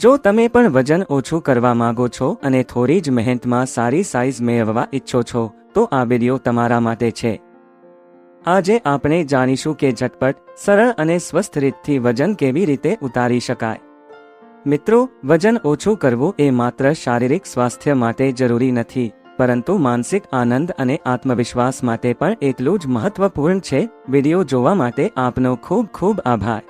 જો તમે પણ વજન ઓછું કરવા માંગો છો અને થોડી જ મહેનતમાં સારી સાઇઝ મેળવવા ઈચ્છો છો, તો આ વીડિયો તમારા માટે છે. આજે આપણે જાણીશું કે ઝટપટ, સરળ અને સ્વસ્થ રીતથી વજન કેવી રીતે ઉતારી શકાય. મિત્રો, વજન ઓછું કરવું એ માત્ર શારીરિક સ્વાસ્થ્ય માટે જરૂરી નથી, પરંતુ માનસિક આનંદ અને આત્મવિશ્વાસ માટે પણ એટલું જ મહત્વપૂર્ણ છે. વીડિયો જોવા માટે આપનો ખૂબ ખૂબ આભાર.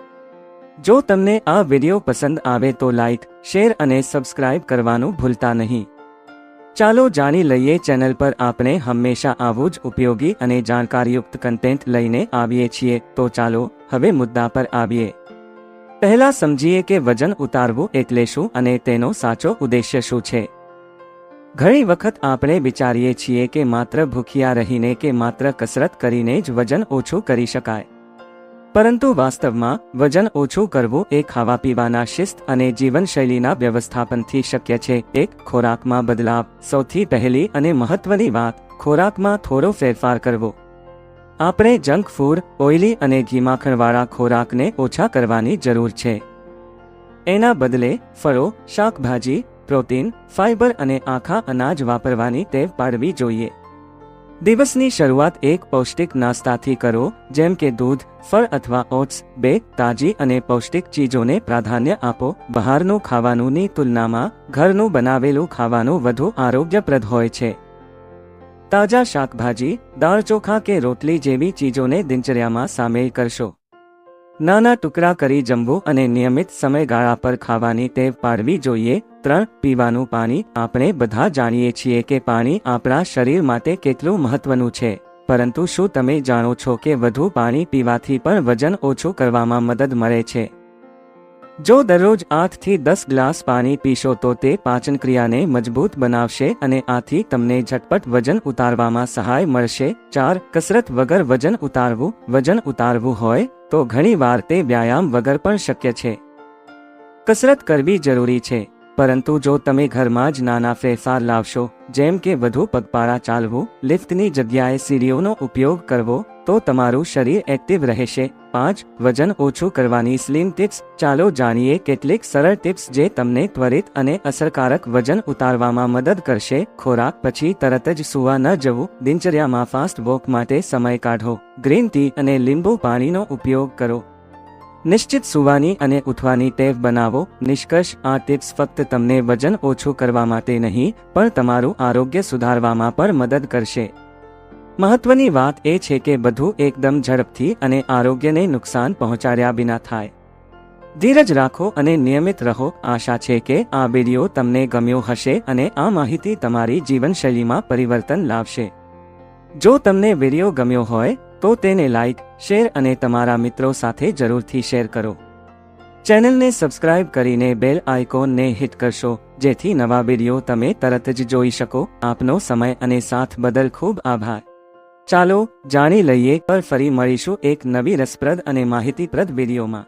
જો તમને આ વિડિયો પસંદ આવે તો લાઈક શેર અને સબસ્ક્રાઇબ કરવાનું ભૂલતા નહીં. ચાલો જાણી લઈએ ચેનલ પર આપણે હંમેશા આવું જ ઉપયોગી અને જાણકારીયુક્ત કન્ટેન્ટ લઈને આવીએ છીએ. તો ચાલો, હવે મુદ્દા પર આવીએ. પહેલા સમજીએ કે વજન ઉતારવું એટલે શું અને તેનો સાચો ઉદ્દેશ્ય શું છે. ઘણી વખત આપણે વિચારીએ છીએ કે માત્ર ભૂખ્યા રહીને કે માત્ર કસરત કરીને જ વજન ઓછું કરી શકાય. પરંતુ વાસ્તવમાં, વજન ઓછું કરવું એ ખાવા પીવાના શિસ્ત અને જીવનશૈલીના વ્યવસ્થાપનથી શક્ય છે. એક, ખોરાકમાં બદલાવ. સૌથી પહેલી અને મહત્વની વાત, ખોરાકમાં થોડો ફેરફાર કરવો. આપણે જંક ફૂડ, ઓઇલી અને ઘીમાખણવાળા ખોરાકને ઓછા કરવાની જરૂર છે. એના બદલે, ફળો, શાકભાજી, પ્રોટીન ફાઇબર અને આખા અનાજ વાપરવાની ટેવ પાડવી જોઈએ. દિવસની શરૂઆત એક પૌષ્ટિક નાસ્તાથી કરો, જેમ કે દૂધ, ફળ અથવા ઓટ્સ, બે, તાજી અને પૌષ્ટિક ચીજોને પ્રાધાન્ય આપો. બહારનું ખાવાનુંની તુલનામાં, ઘરનું બનાવેલું ખાવાનું વધુ આરોગ્યપ્રદ હોય છે. તાજા શાકભાજી, દાળ ચોખા કે રોટલી જેવી ચીજોને દિનચર્યામાં સામેલ કરશો. નાના ટુકડા કરી જમવું અને નિયમિત સમયગાળા પર ખાવાની ટેવ પાડવી જોઈએ. ત્રણ, પીવાનું પાણી. આપણે બધા જાણીએ છીએ કે પાણી આપણા શરીર માટે કેટલું મહત્વનું છે. પરંતુ શું તમે જાણો છો કે વધુ પાણી પીવાથી પણ વજન ઓછું કરવામાં મદદ મળે છે? જો દરરોજ આઠથી દસ ગ્લાસ પાણી પીશો તો તે પાચન ક્રિયાને મજબૂત બનાવશે અને આથી તમને ઝટપટ વજન ઉતારવામાં સહાય મળશે. ચાર, કસરત વગર વજન ઉતારવું. વજન ઉતારવું હોય તો ઘણીવાર તે વ્યાયામ વગર પણ શક્ય છે. કસરત કરવી જરૂરી છે, પરંતુ જો તમે ઘરમાં જ નાના ફેરફાર લાવશો, જેમ કે વધુ પગપાળા ચાલવું, લિફ્ટની જગ્યાએ સીડીઓનો ઉપયોગ કરવો તો તમારું શરીર એક્ટિવ રહેશે. પાંચ, વજન ઓછું કરવાની સ્લિમ ટિપ્સ ચાલો જાણીએ કેટલીક સરળ ટિપ્સ જે તમને ત્વરિત અને અસરકારક વજન ઉતારવામાં મદદ કરશે. ખોરાક પછી તરત જ સુવા ન જવું. દિનચર્યામાં ફાસ્ટ વોક માટે સમય કાઢો. ગ્રીન ટી અને લીંબુ પાણીનો ઉપયોગ કરો. નિશ્ચિત સુવાની અને ઉઠવાની ટેવ બનાવો. નિષ્કર્ષ, આ ટિપ્સ ફક્ત તમને વજન ઓછું કરવા માટે નહીં, પણ તમારું આરોગ્ય સુધારવામાં પણ મદદ કરશે. મહત્વની વાત એ છે કે બધું એકદમ ઝડપથી અને આરોગ્યને નુકસાન પહોંચાડ્યા વિના થાય. ધીરજ રાખો અને નિયમિત રહો. આશા છે કે આ વીડિયો તમને ગમ્યો હશે અને આ માહિતી તમારી જીવનશૈલીમાં પરિવર્તન લાવશે. જો તમને વીડિયો ગમ્યો હોય, તો તેને લાઇક શેર અને તમારા મિત્રો સાથે જરૂરથી શેર કરો. ચેનલને સબસ્ક્રાઇબ કરીને બેલ આઇકોનને હિટ કરશો, જેથી નવા વીડિયો તમે તરત જ જોઈ શકો. આપનો સમય અને સાથ બદલ ખૂબ આભાર. ચાલો જાણી લઈએ પર ફરી મળીશું એક નવી રસપ્રદ અને માહિતીપ્રદ વિડીયોમાં.